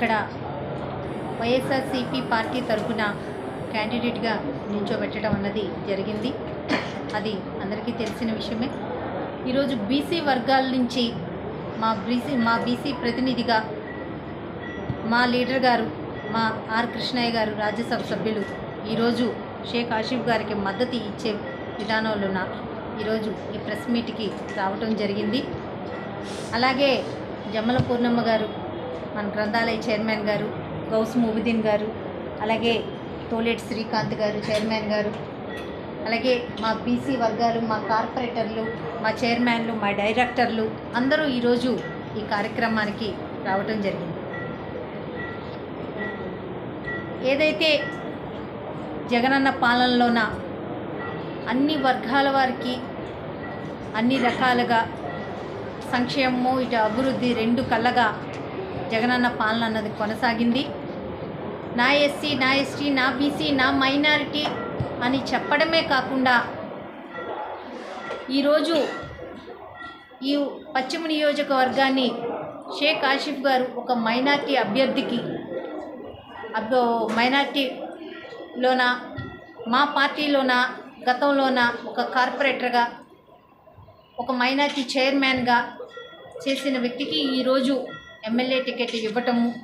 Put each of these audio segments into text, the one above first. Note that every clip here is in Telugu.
ఇక్కడ వైఎస్ఆర్సీపీ పార్టీ తరఫున క్యాండిడేట్గా నిల్చోబెట్టడం అన్నది జరిగింది. అది అందరికీ తెలిసిన విషయమే. ఈరోజు బీసీ వర్గాల నుంచి మా బీసీ మా బీసీ ప్రతినిధిగా మా లీడర్ గారు మా ఆర్ కృష్ణయ్య గారు రాజ్యసభ సభ్యులు ఈరోజు షేక్ ఆషిఫ్ గారికి మద్దతు ఇచ్చే విధానంలో ఈరోజు ఈ ప్రెస్ మీట్కి రావటం జరిగింది. అలాగే జమ్మల పూర్ణమ్మ గారు మన గ్రంథాలయ చైర్మన్ గారు గౌస్ ముబిదీన్ గారు అలాగే తోలేటి శ్రీకాంత్ గారు చైర్మన్ గారు అలాగే మా బీసీ వర్గాలు మా కార్పొరేటర్లు మా చైర్మన్లు మా డైరెక్టర్లు అందరూ ఈరోజు ఈ కార్యక్రమానికి రావటం జరిగింది. ఏదైతే జగనన్న పాలనలోన అన్ని వర్గాల వారికి అన్ని రకాలుగా సంక్షేమము ఇటు అభివృద్ధి రెండు కళ్ళగా జగనన్న పాలన అన్నది కొనసాగింది. నా ఎస్సీ నా ఎస్టీ నా బీసీ నా మైనారిటీ అని చెప్పడమే కాకుండా ఈరోజు ఈ పశ్చిమ నియోజకవర్గాన్ని షేక్ ఆషిఫ్ గారు ఒక మైనార్టీ అభ్యర్థికి అబ్బో మైనార్టీలోన మా పార్టీలోన గతంలోన ఒక కార్పొరేటర్గా ఒక మైనార్టీ చైర్మన్గా చేసిన వ్యక్తికి ఈరోజు ఎమ్మెల్యే టికెట్ ఇవ్వటము.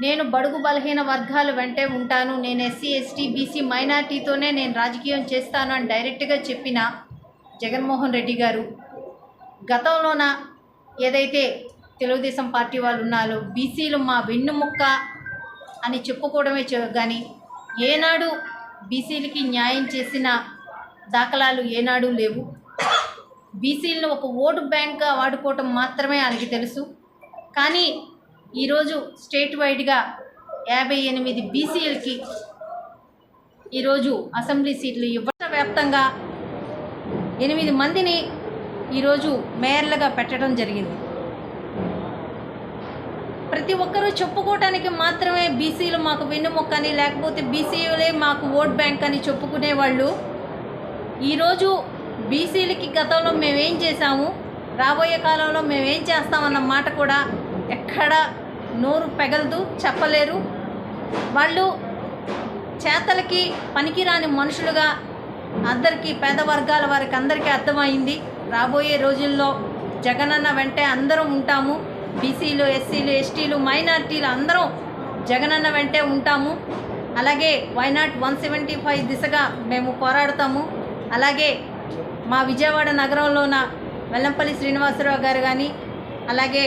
నేను బడుగు బలహీన వర్గాల వెంటే ఉంటాను. నేను ఎస్సీ ఎస్టీ బీసీ మైనార్టీతోనే నేను రాజకీయం చేస్తాను అని డైరెక్ట్గా చెప్పిన జగన్మోహన్ రెడ్డి గారు. గతంలోన ఏదైతే తెలుగుదేశం పార్టీ వాళ్ళు ఉన్నారో బీసీలు మా వెన్నుముక్క అని చెప్పుకోవడమే చె- కానీ ఏనాడు బీసీలకి న్యాయం చేసిన దాఖలాలు ఏనాడు లేవు. బీసీలను ఒక ఓటు బ్యాంక్గా వాడుకోవటం మాత్రమే ఆయనకి తెలుసు. కానీ ఈరోజు స్టేట్ వైడ్గా యాభై ఎనిమిది బీసీఎల్కి ఈరోజు అసెంబ్లీ సీట్లు ఇవ్వట వ్యాప్తంగా ఎనిమిది మందిని ఈరోజు మేయర్లుగా పెట్టడం జరిగింది. ప్రతి ఒక్కరూ చెప్పుకోవటానికి మాత్రమే బీసీలు మాకు వెన్నుముక్క అని లేకపోతే బీసీలే మాకు ఓట్ బ్యాంక్ అని చెప్పుకునే వాళ్ళు ఈరోజు బీసీలకి గతంలో మేమేం చేశాము? రాబోయే కాలంలో మేమేం చేస్తామన్న మాట కూడా ఎక్కడ నోరు పెగలదు చెప్పలేరు. వాళ్ళు చేతలకి పనికిరాని మనుషులుగా అందరికీ పేద వర్గాల వారికి అందరికీ అర్థమైంది. రాబోయే రోజుల్లో జగనన్న వెంటే అందరం ఉంటాము. బీసీలు ఎస్సీలు ఎస్టీలు మైనార్టీలు అందరం జగనన్న వెంటే ఉంటాము. అలాగే వైనాట్ వన్ సెవెంటీ ఫైవ్ దిశగా మేము పోరాడుతాము. అలాగే మా విజయవాడ నగరంలోన వెల్లంపల్లి శ్రీనివాసరావు గారు కానీ అలాగే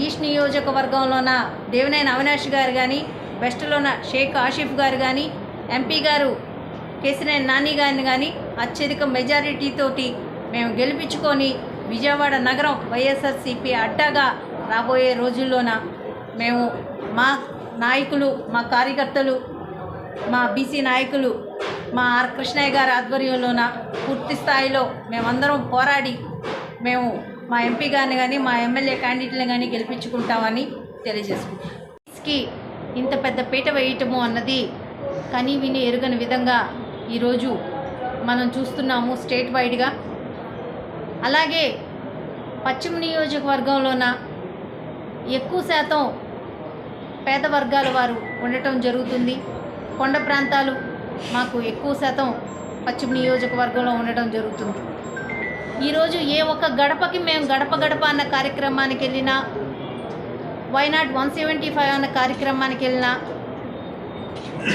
ఈస్ట్ నియోజకవర్గంలోన దేవినేని అవినాష్ గారు కానీ వెస్ట్లోన షేక్ ఆషిఫ్ గారు కానీ ఎంపీ గారు కేసినేని నాని గారిని కానీ అత్యధిక మెజారిటీతోటి మేము గెలిపించుకొని విజయవాడ నగరం వైఎస్ఆర్సీపీ అడ్డాగా రాబోయే రోజుల్లోన మేము మా నాయకులు మా కార్యకర్తలు మా బీసీ నాయకులు మా ఆర్ కృష్ణయ్య గారి ఆధ్వర్యంలోన పూర్తి స్థాయిలో మేమందరం పోరాడి మేము మా ఎంపీ గారిని కానీ మా ఎమ్మెల్యే క్యాండిడేట్లను కానీ గెలిపించుకుంటామని తెలియజేసుకుంటాం ఇంత పెద్ద పీట వేయటము అన్నది కని విని ఎరుగని విధంగా ఈరోజు మనం చూస్తున్నాము స్టేట్ వైడ్గా అలాగే పశ్చిమ నియోజకవర్గంలోన ఎక్కువ శాతం పేద వర్గాల వారు ఉండటం జరుగుతుంది. కొండ ప్రాంతాలు మాకు ఎక్కువ శాతం పశ్చిమ నియోజకవర్గంలో ఉండటం జరుగుతుంది. ఈరోజు ఏ ఒక్క గడపకి మేము గడప గడప అన్న కార్యక్రమానికి వెళ్ళినా వైనాట్ వన్ సెవెంటీ ఫైవ్ అన్న కార్యక్రమానికి వెళ్ళినా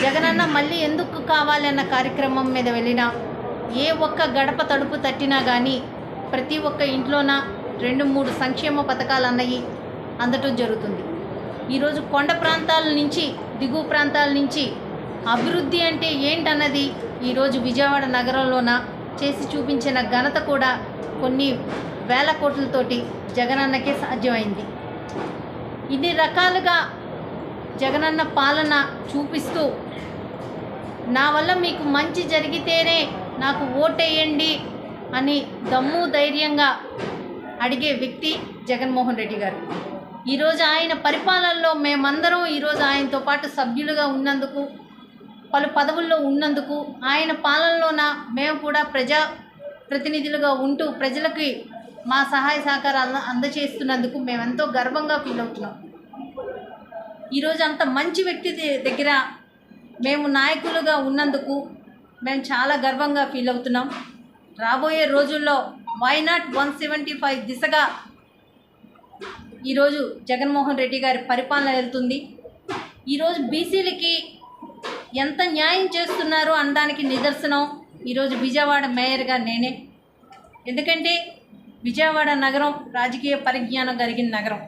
జగనన్న మళ్ళీ ఎందుకు కావాలన్న కార్యక్రమం మీద వెళ్ళినా ఏ ఒక్క గడప తడుపు తట్టినా కానీ ప్రతి ఒక్క ఇంట్లోన రెండు మూడు సంక్షేమ పథకాలు అన్నవి అందటం జరుగుతుంది. ఈరోజు కొండ ప్రాంతాల నుంచి దిగువ ప్రాంతాల నుంచి అభివృద్ధి అంటే ఏంటన్నది ఈరోజు విజయవాడ నగరంలోన చేసి చూపించిన ఘనత కూడా కొన్ని వేల కోట్లతోటి జగనన్నకే సాధ్యమైంది. ఇన్ని రకాలుగా జగనన్న పాలన చూపిస్తూ నా వల్ల మీకు మంచి జరిగితేనే నాకు ఓటేయండి అని దమ్ము ధైర్యంగా అడిగే వ్యక్తి జగన్మోహన్ రెడ్డి గారు. ఈరోజు ఆయన పరిపాలనలో మేమందరం ఈరోజు ఆయనతో పాటు సభ్యులుగా ఉన్నందుకు పలు పదవుల్లో ఉన్నందుకు ఆయన పాలనలోన మేము కూడా ప్రజా ప్రతినిధులుగా ఉంటూ ప్రజలకి మా సహాయ సహకారాలను అందజేస్తున్నందుకు మేమెంతో గర్వంగా ఫీల్ అవుతున్నాం. ఈరోజు అంత మంచి వ్యక్తి దగ్గర మేము నాయకులుగా ఉన్నందుకు మేము చాలా గర్వంగా ఫీల్ అవుతున్నాం. రాబోయే రోజుల్లో why not one seventy five దిశగా ఈరోజు జగన్మోహన్ రెడ్డి గారి పరిపాలన వెళ్తుంది. ఈరోజు బీసీలకి ఎంత న్యాయం చేస్తున్నారు అనడానికి నిదర్శనం ఈరోజు విజయవాడ మేయర్గా నేనే. ఎందుకంటే విజయవాడ నగరం రాజకీయ పరిజ్ఞానం కలిగిన నగరం.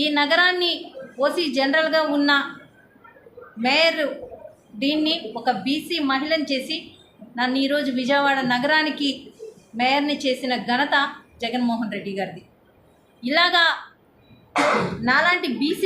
ఈ నగరాన్ని ఓసీ జనరల్గా ఉన్న మేయర్ దీన్ని ఒక బీసీ మహిళను చేసి నన్ను ఈరోజు విజయవాడ నగరానికి మేయర్ని చేసిన ఘనత జగన్మోహన్ రెడ్డి గారిది. ఇలాగా నాలాంటి బీసీ